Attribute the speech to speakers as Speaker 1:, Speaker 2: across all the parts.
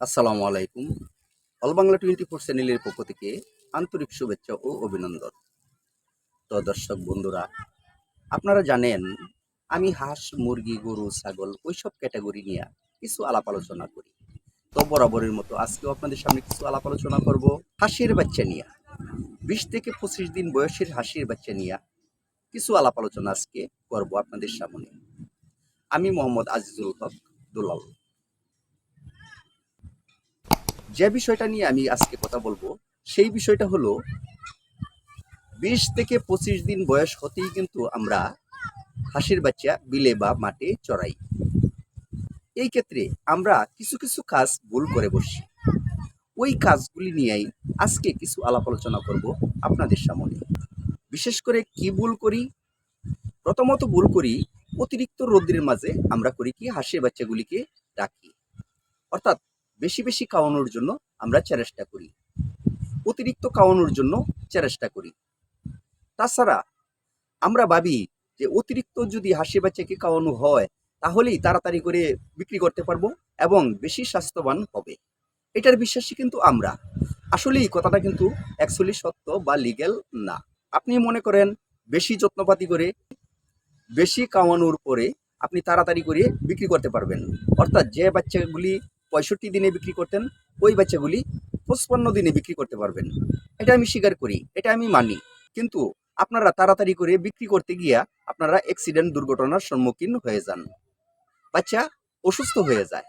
Speaker 1: আসসালামু আলাইকুম। All Bangla twenty four চ্যানেলের পক্ষ থেকে আন্তরিক শুভেচ্ছা ও অভিনন্দন। তো দর্শক বন্ধুরা, আপনারা জানেন, আমি হাঁস, মুরগি, গরু, ছাগল ওইসব ক্যাটাগরি নিয়ে কিছু আলাপ আলোচনা করি। তো বরাবরের মতো আজকেও আপনাদের সামনে কিছু আলাপ আলোচনা করব হাসির বাচ্চা নিয়ে। বিশ থেকে পঁচিশ দিন বয়সের হাসির বাচ্চা নিয়ে কিছু আলাপ আলোচনা আজকে করব আপনাদের সামনে। আমি মোহাম্মদ আজিজুল হক, দুলাল। যে বিষয়টা নিয়ে আমি আজকে কথা বলব, সেই বিষয়টা হলো, বিশ থেকে পঁচিশ দিন বয়স হতেই কিন্তু আমরা হাসির বাচ্চা বিলে বা মাঠে চড়াই। এই ক্ষেত্রে আমরা কিছু কিছু কাজ ভুল করে বসি ওই কাজগুলি নিয়েই আজকে কিছু আলাপ আলোচনা করব আপনাদের সামনে। বিশেষ করে কি ভুল করি? প্রথমত ভুল করি, অতিরিক্ত রোদ্রের মাঝে আমরা করি কি, হাসির বাচ্চাগুলিকে রাখি অর্থাৎ বেশি বেশি খাওয়ানোর জন্য আমরা চেষ্টা করি। অতিরিক্ত খাওয়ানোর জন্য চেষ্টা করি। তাছাড়া আমরা ভাবি যে অতিরিক্ত যদি হাসি বাচ্চাকে খাওয়ানো হয়, তাহলেই তাড়াতাড়ি করে বিক্রি করতে পারব এবং বেশি স্বাস্থ্যবান হবে। এটার বিশ্বাসী কিন্তু আমরা। আসলে এই কথাটা কিন্তু অ্যাকচুয়ালি সত্য বা লিগ্যাল না। আপনি মনে করেন বেশি যত্নপাতি করে বেশি খাওয়ানোর পরে আপনি তাড়াতাড়ি করে বিক্রি করতে পারবেন। অর্থাৎ যে বাচ্চাগুলি পঁয়ষট্টি দিনে বিক্রি করতেন, ওই বাচ্চাগুলি পঁচপান্ন দিনে বিক্রি করতে পারবেন। এটা আমি স্বীকার করি, এটা আমি মানি। কিন্তু আপনারা তাড়াতাড়ি করে বিক্রি করতে গিয়া আপনারা অ্যাক্সিডেন্ট দুর্ঘটনার সম্মুখীন হয়ে যান। বাচ্চা অসুস্থ হয়ে যায়।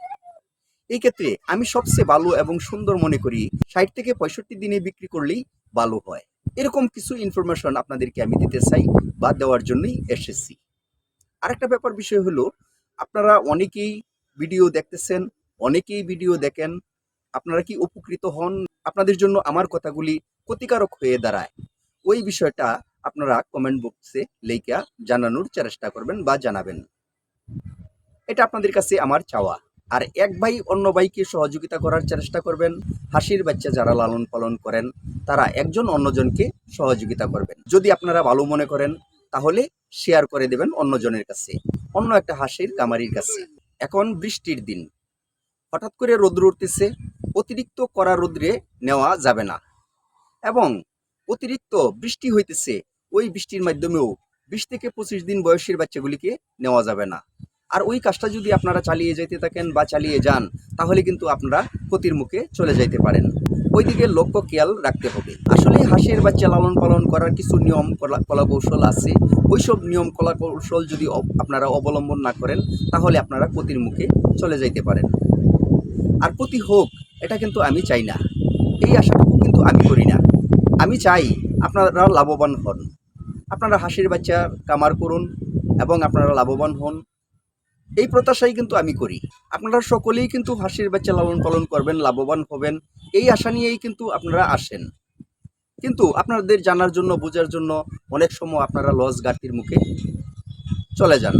Speaker 1: এই ক্ষেত্রে আমি সবচেয়ে ভালো এবং সুন্দর মনে করি, ষাট থেকে পঁয়ষট্টি দিনে বিক্রি করলেই ভালো হয়। এরকম কিছু ইনফরমেশন আপনাদেরকে আমি দিতে চাই বা দেওয়ার জন্যই এসেছি। আরেকটা ব্যাপার বিষয় হলো, আপনারা অনেকেই ভিডিও দেখতেছেন অনেকেই ভিডিও দেখেন, আপনারা কি উপকৃত হন? আপনাদের জন্য আমার কথাগুলি ক্ষতিকারক হয়ে দাঁড়ায়। ওই বিষয়টা আপনারা কমেন্ট বক্সে লেখা জানানোর চেষ্টা করবেন বা জানাবেন। এটা আপনাদের কাছে আমার চাওয়া। আর এক ভাই অন্য ভাইকে সহযোগিতা করার চেষ্টা করবেন। হাসির বাচ্চা যারা লালন পালন করেন, তারা একজন অন্যজনকে সহযোগিতা করবেন। যদি আপনারা ভালো মনে করেন, তাহলে শেয়ার করে দেবেন অন্যজনের কাছে। অন্য একটা হাসির কামারির কাছে। এখন বৃষ্টির দিন। হঠাৎ করে রোদ্র উঠতেছে, অতিরিক্ত কড়া রোদ্রে নেওয়া যাবে না। এবং অতিরিক্ত বৃষ্টি হইতেছে, ওই বৃষ্টির মাধ্যমেও বিশ থেকে পঁচিশ দিন বয়সের বাচ্চাগুলিকে নেওয়া যাবে না। আর ওই কাজটা যদি আপনারা চালিয়ে যেতে থাকেন বা চালিয়ে যান, তাহলে কিন্তু আপনারা ক্ষতির মুখে চলে যাইতে পারেন। ওইদিকে লক্ষ্য খেয়াল রাখতে হবে। আসলে হাঁসের বাচ্চা লালন পালন করার কিছু নিয়ম কলা কলা কৌশল আছে। ওইসব নিয়ম কলা কৌশল যদি আপনারা অবলম্বন না করেন, তাহলে আপনারা ক্ষতির মুখে চলে যাইতে পারেন। আর ক্ষতি হোক, এটা কিন্তু আমি চাই না। এই আশাটুকু কিন্তু আমি করি না। আমি চাই আপনারা লাভবান হন। আপনারা হাসির বাচ্চা কামার করুন এবং আপনারা লাভবান হন। এই প্রত্যাশাই কিন্তু আমি করি। আপনারা সকলেই কিন্তু হাসির বাচ্চা লালন পালন করবেন, লাভবান হবেন। এই আশা নিয়েই কিন্তু আপনারা আসেন। কিন্তু আপনাদের জানার জন্য, বোঝার জন্য অনেক সময় আপনারা লস ঘাটতির মুখে চলে যান।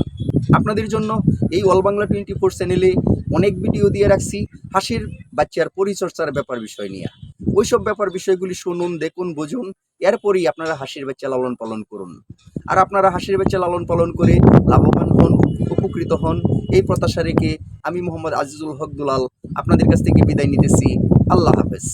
Speaker 1: আপনাদের জন্য এই অল বাংলা টোয়েন্টি ফোর চ্যানেলে অনেক ভিডিও দিয়ে রাখছি। হাসির বাচ্চার পরিচর্যার ব্যাপার বিষয় নিয়ে। ওইসব ব্যাপার বিষয়গুলি শুনুন, দেখুন, বুঝুন, এরপরই আপনারা হাসির বাচ্চা লালন পালন করুন। আর আপনারা হাসির বাচ্চা লালন পালন করে লাভবান হন, উপকৃত হন, এই প্রত্যাশা রেখে আমি মোহাম্মদ আজিজুল হক দুলাল আপনাদের কাছ থেকে বিদায় নিতেছি। আল্লাহ হাফেজ।